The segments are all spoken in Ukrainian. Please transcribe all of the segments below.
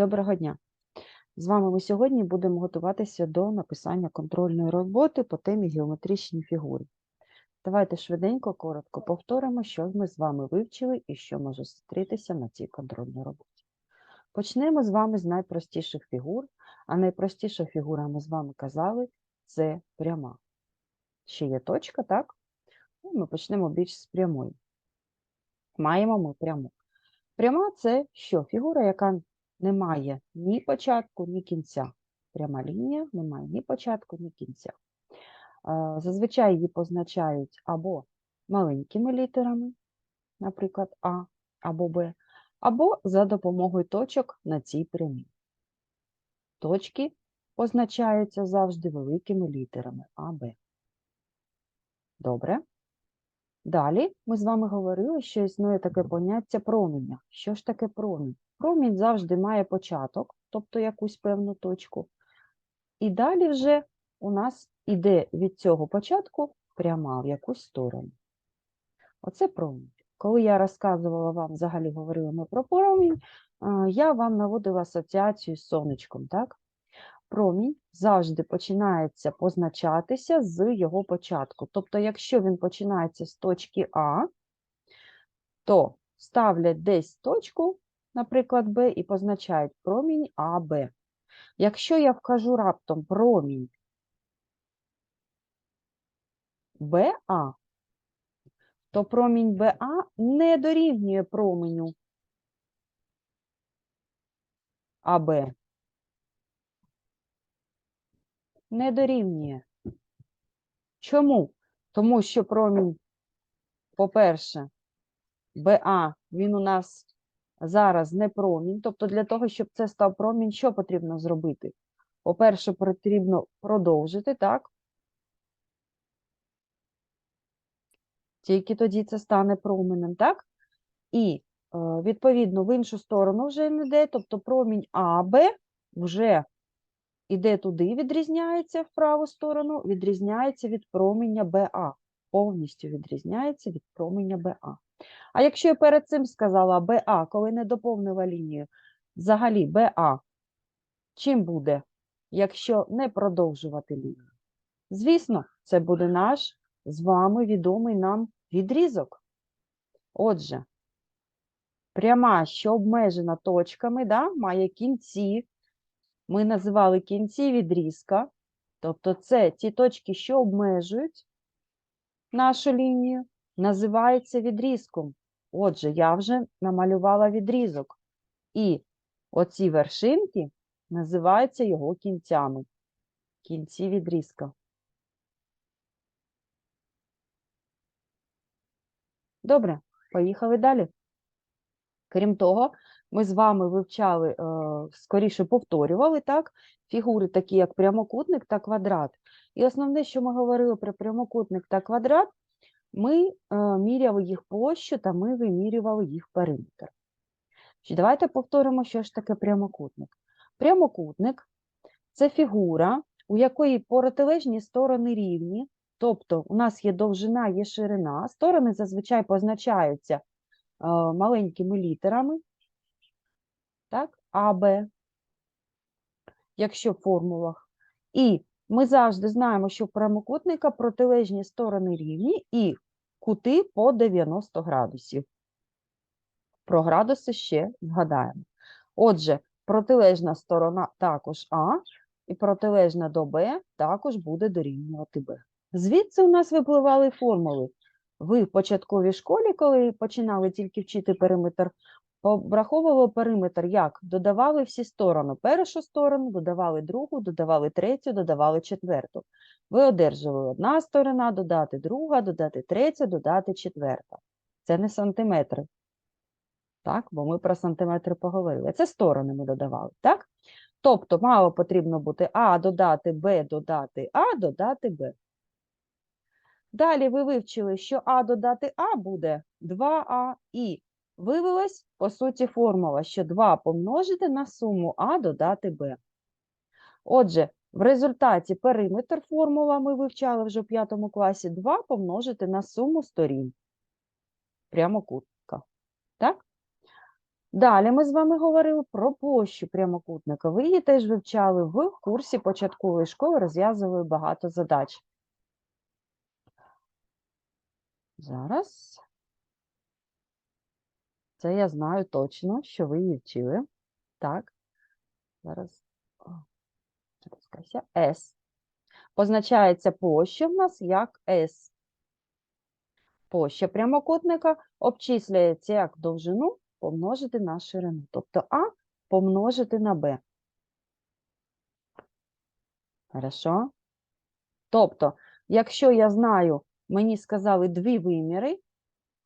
Доброго дня! З вами ми сьогодні будемо готуватися до написання контрольної роботи по темі геометричні фігури. Давайте швиденько, коротко повторимо, що ми з вами вивчили і що може зустрітися на цій контрольній роботі. Почнемо з вами з найпростіших фігур, а найпростіша фігура, ми з вами казали, це пряма. Ще є точка, так? Ну, Ми почнемо більш з прямої. Маємо ми пряму. Пряма це що? Фігура, яка не має ні початку, ні кінця. Пряма лінія не має ні початку, ні кінця. Зазвичай її позначають або маленькими літерами, наприклад, А або Б, або за допомогою точок на цій прямій. Точки позначаються завжди великими літерами А, Б. Добре. Далі ми з вами говорили, що існує таке поняття променя. Що ж таке промінь? Промінь завжди має початок, тобто якусь певну точку. І далі вже у нас іде від цього початку пряма в якусь сторону. Оце промінь. Коли я розказувала вам, взагалі говорила ми про промінь, я вам наводила асоціацію з сонечком, так? Промінь завжди починається позначатися з його початку. Тобто, якщо він починається з точки А, то ставлять десь точку, наприклад, Б, і позначають промінь АБ. Якщо я вкажу раптом промінь БА, то промінь БА не дорівнює променю АБ. Не дорівнює. Чому? Тому що промінь, по-перше, БА, він у нас зараз не промінь. Тобто для того, щоб це став промінь, що потрібно зробити? По-перше, потрібно продовжити, так? Тільки тоді це стане променем, так? І, е, відповідно, в іншу сторону вже не йде, тобто промінь АБ вже іде туди, відрізняється в праву сторону, відрізняється від променя БА. Повністю відрізняється від променя БА. А якщо я перед цим сказала БА, коли не доповнила лінію, взагалі БА, чим буде, якщо не продовжувати лінію? Звісно, це буде наш з вами відомий нам відрізок. Отже, пряма, що обмежена точками, да, має кінці. Ми називали кінці відрізка. Тобто це ті точки, що обмежують нашу лінію, називається відрізком. Отже, я вже намалювала відрізок. І оці вершинки називаються його кінцями. Кінці відрізка. Добре, поїхали далі. Крім того, ми з вами вивчали, е, скоріше повторювали так, фігури, такі як прямокутник та квадрат. І основне, що ми говорили про прямокутник та квадрат, ми е, міряли їх площу та ми вимірювали їх периметр. Давайте повторимо, що ж таке прямокутник. Прямокутник це фігура, у якої протилежні сторони рівні, тобто у нас є довжина, є ширина, сторони зазвичай позначаються е, маленькими літерами, так, А, Б, якщо в формулах. І ми завжди знаємо, що в прямокутника протилежні сторони рівні і кути по 90 градусів. Про градуси ще згадаємо. Отже, протилежна сторона також А, і протилежна до Б також буде дорівнювати Б. Звідси у нас випливали формули. Ви в початковій школі, коли починали тільки вчити периметр, обраховували периметр як? Додавали всі сторони. Першу сторону, додавали другу, додавали третю, додавали четверту. Ви одержували одна сторона, додати друга, додати третя, додати четверта. Це не сантиметри. Так, бо ми про сантиметри поговорили. Це сторони ми додавали, так? Тобто мало потрібно бути А додати Б додати А додати Б. Далі ви вивчили, що А додати А буде 2А і виявилась, по суті, формула, що 2 помножити на суму А додати Б. Отже, в результаті периметр формула ми вивчали вже в 5 класі 2 помножити на суму сторін прямокутника. Так? Далі ми з вами говорили про площу прямокутника. Ви її теж вивчали в курсі початкової школи, розв'язували багато задач. Зараз. Це я знаю точно, що ви її вчили. Так. Зараз. S. Позначається площа в нас як S. Площа прямокутника обчислюється як довжину помножити на ширину. Тобто А помножити на Б. Хорошо? Тобто, якщо я знаю, мені сказали дві виміри,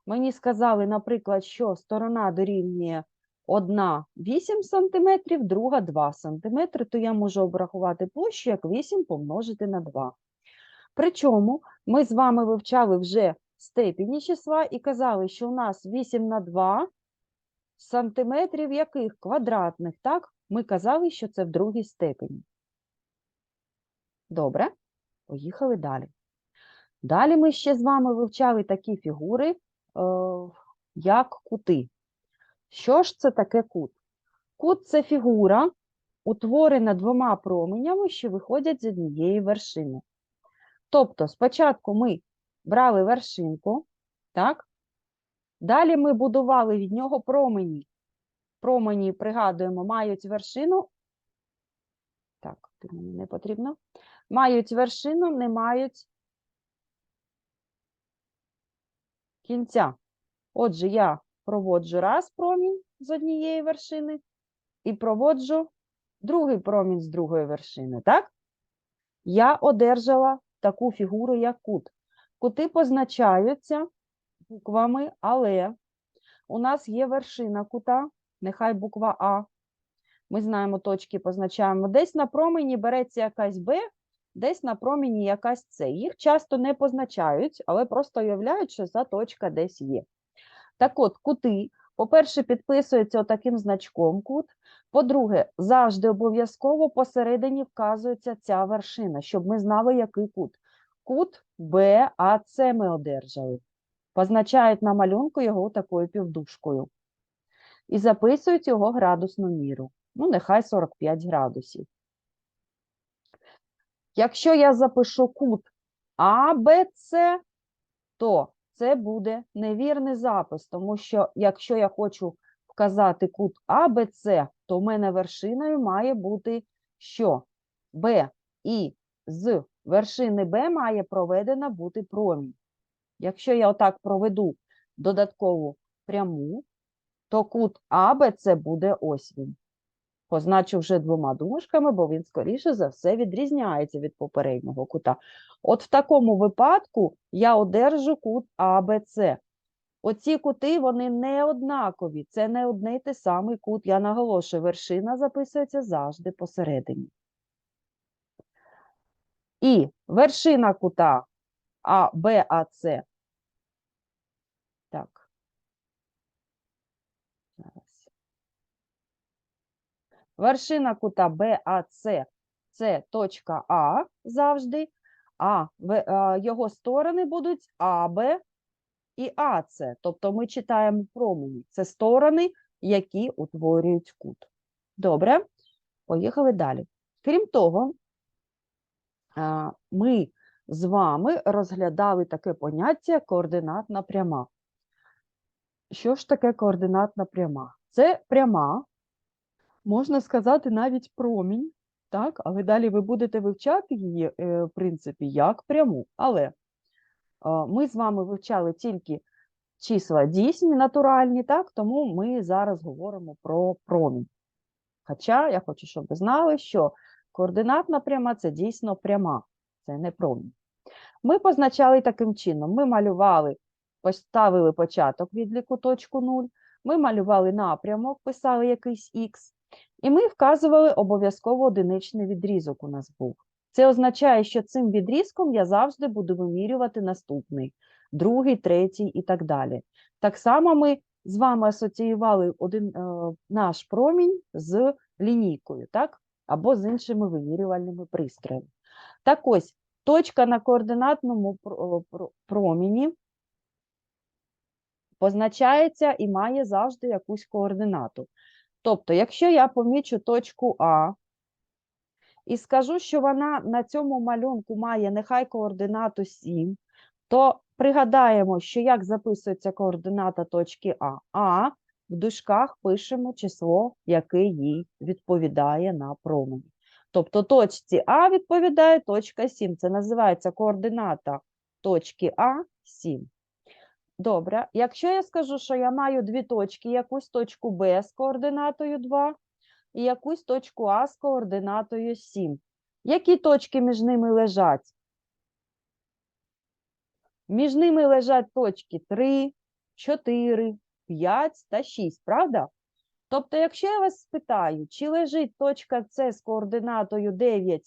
мені сказали, наприклад, що сторона дорівнює одна 8 см, друга 2 см, то я можу обрахувати площу як 8 помножити на 2. Причому ми з вами вивчали вже степені числа і казали, що у нас 8 на 2 сантиметрів яких? Квадратних, так? Ми казали, що це в другій степені. Добре, поїхали далі. Далі ми ще з вами вивчали такі фігури, як кути. Що ж це таке кут? Кут це фігура, утворена двома променями, що виходять з однієї вершини. Тобто, спочатку ми брали вершинку, так? Далі ми будували від нього промені. Промені, пригадуємо, мають вершину. Так, мені не потрібно. Мають вершину, не мають кінця. Отже, я проводжу раз промінь з однієї вершини і проводжу другий промінь з другої вершини, так? Я одержала таку фігуру, як кут. Кути позначаються буквами, але у нас є вершина кута, нехай буква А. Ми знаємо точки, позначаємо. Десь на промені береться якась Б, десь на промені якась С. Їх часто не позначають, але просто уявляють, що ця точка десь є. Так от, кути, по-перше, підписуються отаким значком кут. По-друге, завжди обов'язково посередині вказується ця вершина, щоб ми знали, який кут. Кут БАЦ ми одержали. Позначають на малюнку його такою півдушкою. І записують його градусну міру. Ну, нехай 45 градусів. Якщо я запишу кут АБЦ, то це буде невірний запис, тому що якщо я хочу вказати кут АБЦ, то в мене вершиною має бути що? Б. І з вершини Б має проведена бути промінь. Якщо я отак проведу додаткову пряму, то кут АБЦ буде ось він. Позначу вже двома дужками, бо він, скоріше за все, відрізняється від попереднього кута. От в такому випадку я одержу кут АБЦ. Оці кути, вони не однакові, це не одне й те самий кут. Я наголошую, вершина записується завжди посередині. І вершина кута АБАЦ. Так. Зараз. Вершина кута БАЦ це точка А завжди, а його сторони будуть АБ і АЦ. Тобто ми читаємо промені. Це сторони, які утворюють кут. Добре, поїхали далі. Крім того, ми з вами розглядали таке поняття координатна пряма. Що ж таке координатна пряма? Це пряма, можна сказати, навіть промінь, так? але далі ви будете вивчати її, е, в принципі, як пряму. Але ми з вами вивчали тільки числа дійсні, натуральні, так? тому ми зараз говоримо про промінь. Хоча я хочу, щоб ви знали, що координатна пряма це дійсно пряма, це не промінь. Ми позначали таким чином: ми малювали, поставили початок відліку точку 0, ми малювали напрямок, писали якийсь х, і ми вказували обов'язково одиничний відрізок у нас був. Це означає, що цим відрізком я завжди буду вимірювати наступний, другий, третій і так далі. Так само ми з вами асоціювали один е, наш промінь з лінійкою, так? або з іншими вимірювальними пристроями. Так ось, точка на координатному пр- проміні позначається і має завжди якусь координату. Тобто, якщо я помічу точку А і скажу, що вона на цьому малюнку має нехай координату 7, то пригадаємо, що як записується координата точки А. А в дужках пишемо число, яке їй відповідає на промені. Тобто точці А відповідає точка 7. Це називається координата точки А 7. Добре, якщо я скажу, що я маю дві точки, якусь точку Б з координатою 2 і якусь точку А з координатою 7. Які точки між ними лежать? Між ними лежать точки 3, 4, 5 та 6, правда? Тобто, якщо я вас спитаю, чи лежить точка С з координатою 9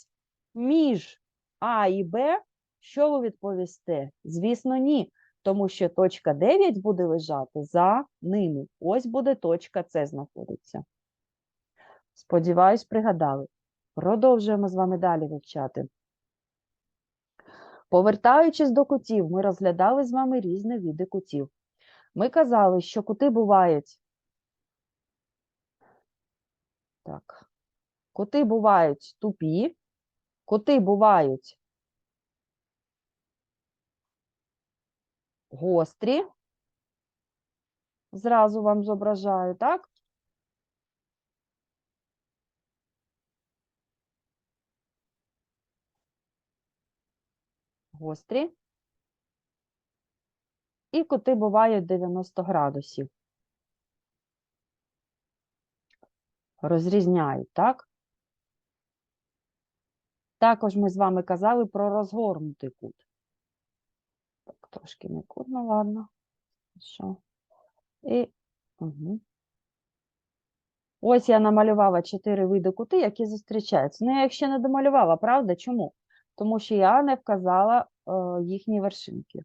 між А і Б, що ви відповісте? Звісно, ні, тому що точка 9 буде лежати за ними. Ось буде точка С знаходиться. Сподіваюсь, пригадали. Продовжуємо з вами далі вивчати. Повертаючись до кутів, ми розглядали з вами різні види кутів. Ми казали, що кути бувають. Так. Кути бувають тупі, кути бувають гострі. Зразу вам зображаю, так? Гострі. І кути бувають 90 градусів. Розрізняють, так? Також ми з вами казали про розгорнутий кут. Трошки не кут, ну ладно. Що? І угу. ось я намалювала чотири види кути, які зустрічаються. Ну, я їх ще не домалювала, правда? Чому? Тому що я не вказала е, їхні вершинки.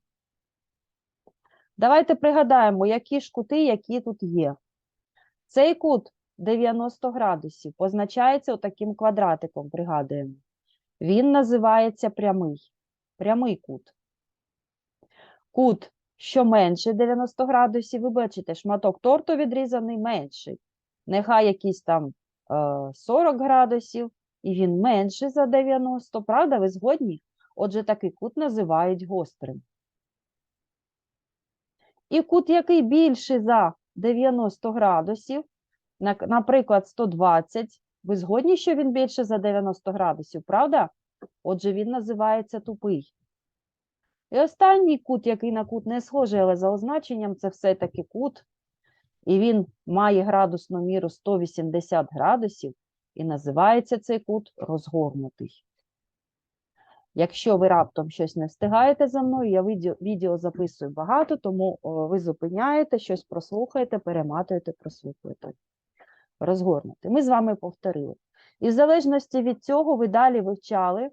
Давайте пригадаємо, які ж кути, які тут є. Цей кут 90 градусів позначається отаким квадратиком, пригадуємо. Він називається прямий. Прямий кут. Кут, що менше 90 градусів, ви бачите, шматок торту відрізаний менший. Нехай якийсь там е, 40 градусів, і він менший за 90. Правда, ви згодні? Отже, такий кут називають гострим. І кут, який більший за 90 градусів, наприклад, 120, ви згодні, що він більше за 90 градусів, правда? Отже, він називається тупий. І останній кут, який на кут не схожий, але за означенням, це все-таки кут, і він має градусну міру 180 градусів, і називається цей кут розгорнутий. Якщо ви раптом щось не встигаєте за мною, я відео, записую багато, тому ви зупиняєте, щось прослухаєте, перематуєте, прослухаєте. Розгорнути. Ми з вами повторили. І в залежності від цього ви далі вивчали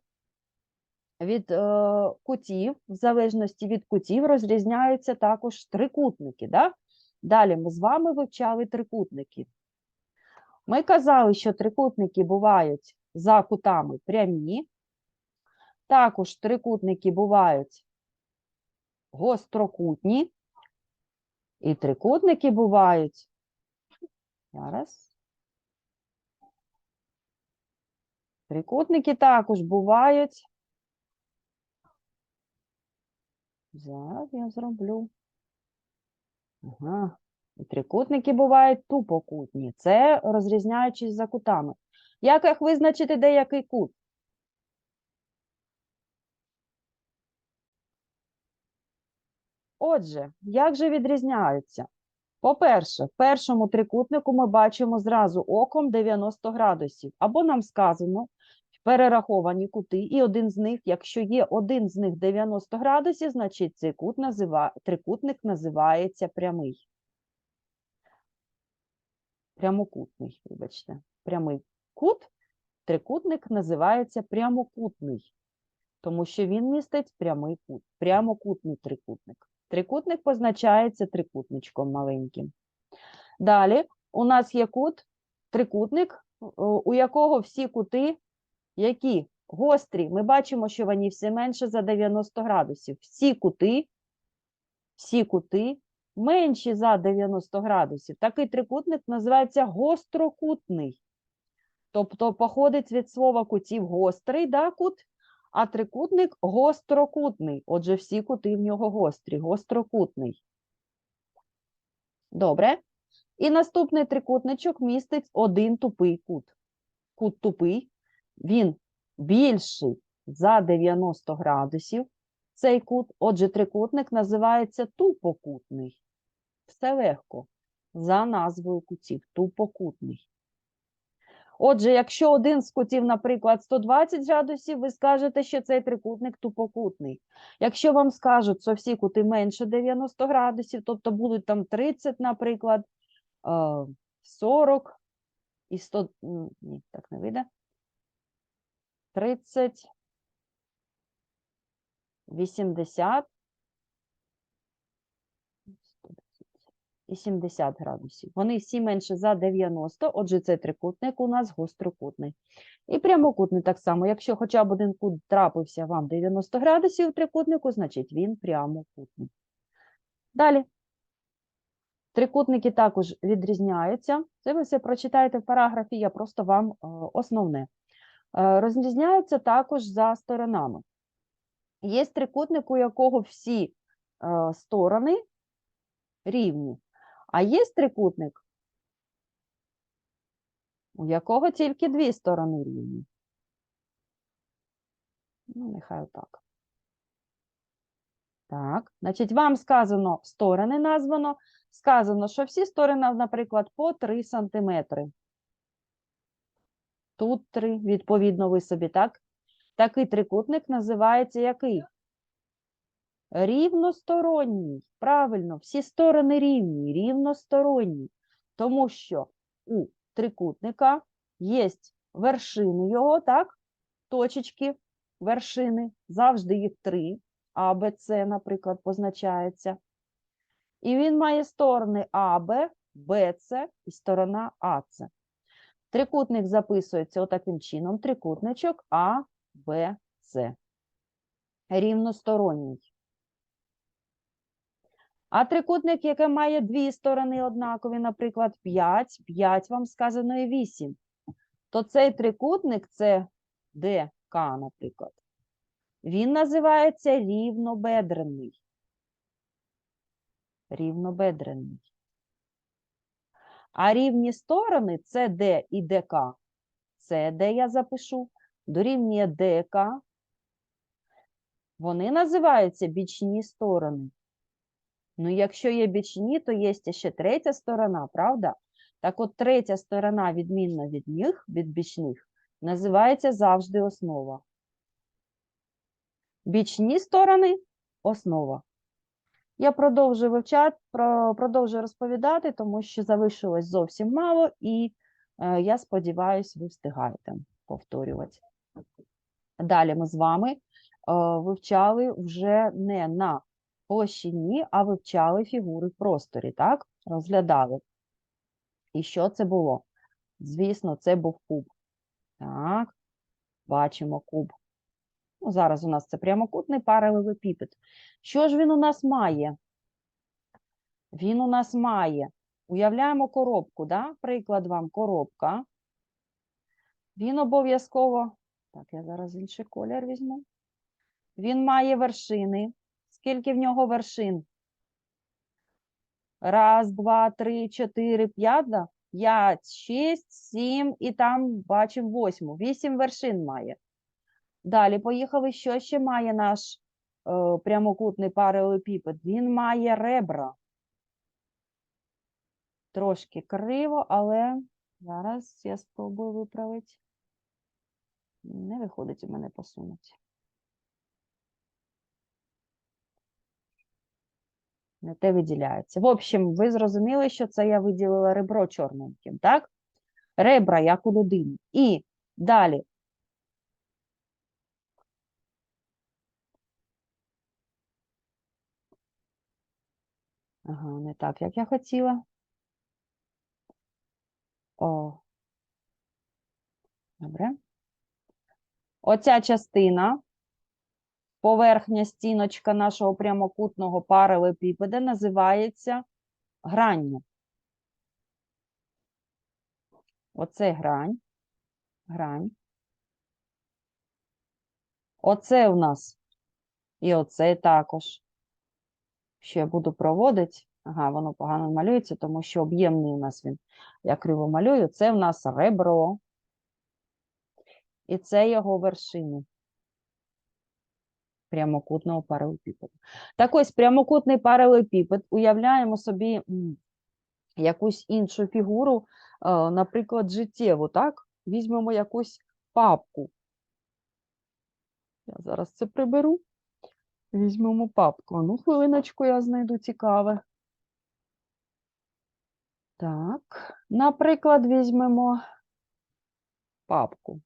від е, кутів, в залежності від кутів розрізняються також трикутники. Да? Далі ми з вами вивчали трикутники. Ми казали, що трикутники бувають за кутами прямі, також трикутники бувають гострокутні, і трикутники бувають. Зараз. Трикутники також бувають. Зараз я зроблю. Ага. Трикутники бувають тупокутні. Це розрізняючись за кутами. Як їх визначити деякий кут? Отже, як же відрізняються? По-перше, в першому трикутнику ми бачимо зразу оком 90 градусів. Або нам сказано перераховані кути, і один з них, якщо є один з них 90 градусів, значить цей кут назива... трикутник називається прямий. Прямокутний, вибачте. Прямий кут, трикутник називається прямокутний, тому що він містить прямий кут, прямокутний трикутник. Трикутник позначається трикутничком маленьким. Далі у нас є кут, трикутник, у якого всі кути, які гострі, ми бачимо, що вони все менше за 90 градусів. Всі кути, всі кути менші за 90 градусів. Такий трикутник називається гострокутний. Тобто походить від слова кутів гострий да, кут, а трикутник гострокутний. Отже, всі кути в нього гострі, гострокутний. Добре. І наступний трикутничок містить один тупий кут. Кут тупий, він більший за 90 градусів. Цей кут, отже, трикутник називається тупокутний. Все легко. За назвою кутів тупокутний. Отже, якщо один з кутів, наприклад, 120 градусів, ви скажете, що цей трикутник тупокутний. Якщо вам скажуть, що всі кути менше 90 градусів, тобто будуть там 30, наприклад, е, 40 і 100, ні, так не вийде. 30, 80 і 70 градусів. Вони всі менше за 90, отже, цей трикутник у нас гострокутний. І прямокутний так само. Якщо хоча б один кут трапився вам 90 градусів у трикутнику, значить він прямокутний. Далі. Трикутники також відрізняються. Це ви все прочитаєте в параграфі, я просто вам е, основне. Е, Розрізняються також за сторонами. Є трикутник, у якого всі е, сторони рівні. А є трикутник, у якого тільки дві сторони рівні. Ну, нехай отак. Так, значить, вам сказано сторони названо. Сказано, що всі сторони, наприклад, по 3 см. Тут 3, відповідно, ви собі, так? Такий трикутник називається який? Рівносторонній. Правильно, всі сторони рівні, рівносторонні. Тому що у трикутника є вершини його, так? Точечки, вершини, завжди їх три. А, Б, С, наприклад, позначається. І він має сторони АБ, БЦ і сторона АЦ. Трикутник записується отаким чином: трикутничок А, Б, С. Рівносторонній. А трикутник, який має дві сторони однакові, наприклад, 5, 5 вам сказано і 8, то цей трикутник це ДК, наприклад. Він називається рівнобедрений. Рівнобедрений. А рівні сторони Д і ДК. Це де я запишу, дорівнює ДК. Вони називаються бічні сторони. Ну, якщо є бічні, то є ще третя сторона, правда? Так от третя сторона, відмінна від них, від бічних, називається завжди основа. Бічні сторони основа. Я продовжую вивчати, про- продовжую розповідати, тому що залишилось зовсім мало, і е, я сподіваюся, ви встигаєте повторювати. Далі ми з вами е, вивчали вже не на площині, а вивчали фігури в просторі, так? Розглядали. І що це було? Звісно, це був куб. Так, бачимо куб. Ну, зараз у нас це прямокутний паралелепіпед. Що ж він у нас має? Він у нас має. Уявляємо коробку, да? приклад вам коробка. Він обов'язково, так, я зараз інший колір візьму. Він має вершини. Скільки в нього вершин? Раз, два, три, чотири, п'ять, да? п'ять, шість, сім і там бачимо восьму. Вісім вершин має. Далі поїхали. Що ще має наш е, прямокутний паралелепіпед? Він має ребра. Трошки криво, але зараз я спробую виправити. Не виходить у мене посунути. Не те виділяється. В общем, ви зрозуміли, що це я виділила ребро чорненьким, так? Ребра, як у людини. І далі. Ага, не так, як я хотіла. О. Добре. Оця частина, поверхня стіночка нашого прямокутного паралепіпеда називається грання. Оце грань. Грань. Оце у нас. І оце також. Що я буду проводити. Ага, воно погано малюється, тому що об'ємний у нас він. Я криво малюю. Це в нас ребро. І це його вершини прямокутного паралепіпеду. Так ось прямокутний паралепіпед уявляємо собі якусь іншу фігуру, е, наприклад, життєву, так? Візьмемо якусь папку. Я зараз це приберу. Візьмемо папку. Ну, хвилиночку я знайду цікаве. Так, наприклад, візьмемо папку.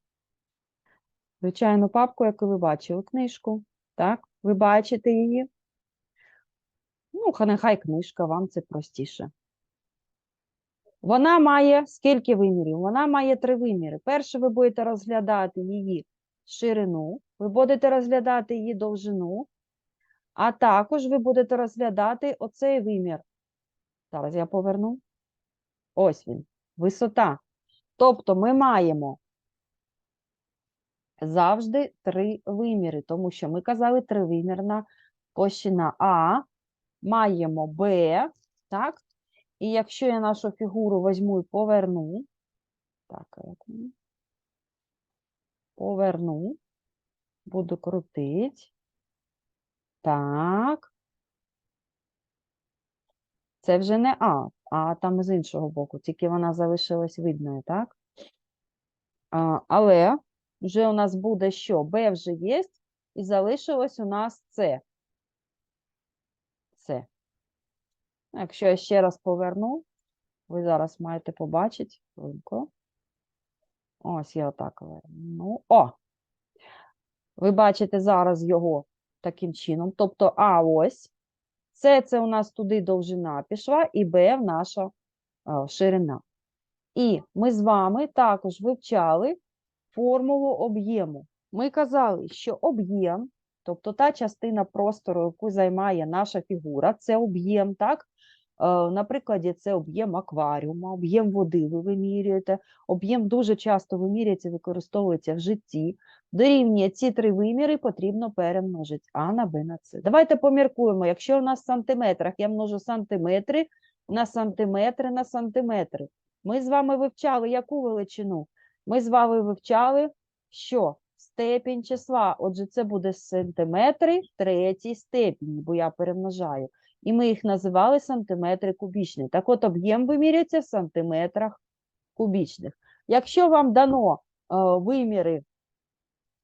Звичайно, папку, яку ви бачили, книжку. Так, ви бачите її. Ну, нехай книжка, вам це простіше. Вона має скільки вимірів? Вона має три виміри. Перше, ви будете розглядати її ширину, ви будете розглядати її довжину, а також ви будете розглядати оцей вимір. Зараз я поверну. Ось він, висота. Тобто ми маємо завжди три виміри, тому що ми казали тривимірна площина А, маємо Б, так? І якщо я нашу фігуру візьму і поверну, так, поверну, буду крутити. Так. Це вже не А, а там з іншого боку, тільки вона залишилась видною, так? А, але вже у нас буде що? Б вже є, і залишилось у нас С. С. Якщо я ще раз поверну, ви зараз маєте побачити. хвилинку. Ось я отак верну. О! Ви бачите зараз його таким чином. Тобто А ось. С це у нас туди довжина пішла, і Б наша ширина. І ми з вами також вивчали формулу об'єму. Ми казали, що об'єм, тобто та частина простору, яку займає наша фігура, це об'єм, так? Е, На прикладі це об'єм акваріума, об'єм води ви вимірюєте, об'єм дуже часто вимірюється, використовується в житті. Дорівнює ці три виміри потрібно перемножити А на Б на С. Давайте поміркуємо, якщо у нас в сантиметрах я множу сантиметри на сантиметри на сантиметри. Ми з вами вивчали яку величину? Ми з вами вивчали, що степінь числа, отже, це буде сантиметри третій степені, бо я перемножаю. І ми їх називали сантиметри кубічні. Так от об'єм вимірюється в сантиметрах кубічних. Якщо вам дано е, виміри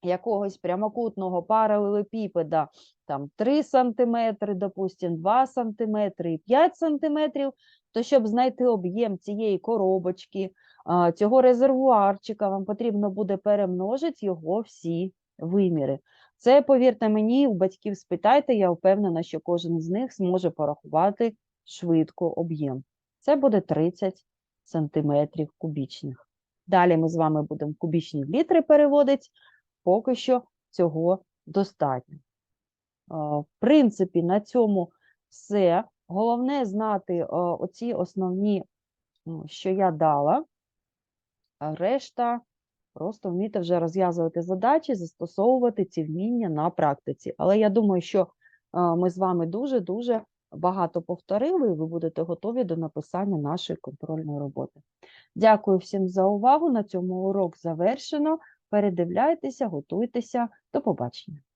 якогось прямокутного паралелепіпеда, там 3 сантиметри, допустим, 2 сантиметри і 5 сантиметрів, то щоб знайти об'єм цієї коробочки, а, цього резервуарчика, вам потрібно буде перемножити його всі виміри. Це, повірте мені, у батьків спитайте, я впевнена, що кожен з них зможе порахувати швидко об'єм. Це буде 30 сантиметрів кубічних. Далі ми з вами будемо кубічні літри переводити, поки що цього достатньо. В принципі, на цьому все. Головне знати оці основні, що я дала, решта просто вміти вже розв'язувати задачі, застосовувати ці вміння на практиці. Але я думаю, що е, ми з вами дуже-дуже багато повторили, і ви будете готові до написання нашої контрольної роботи. Дякую всім за увагу. На цьому урок завершено. Передивляйтеся, готуйтеся. До побачення.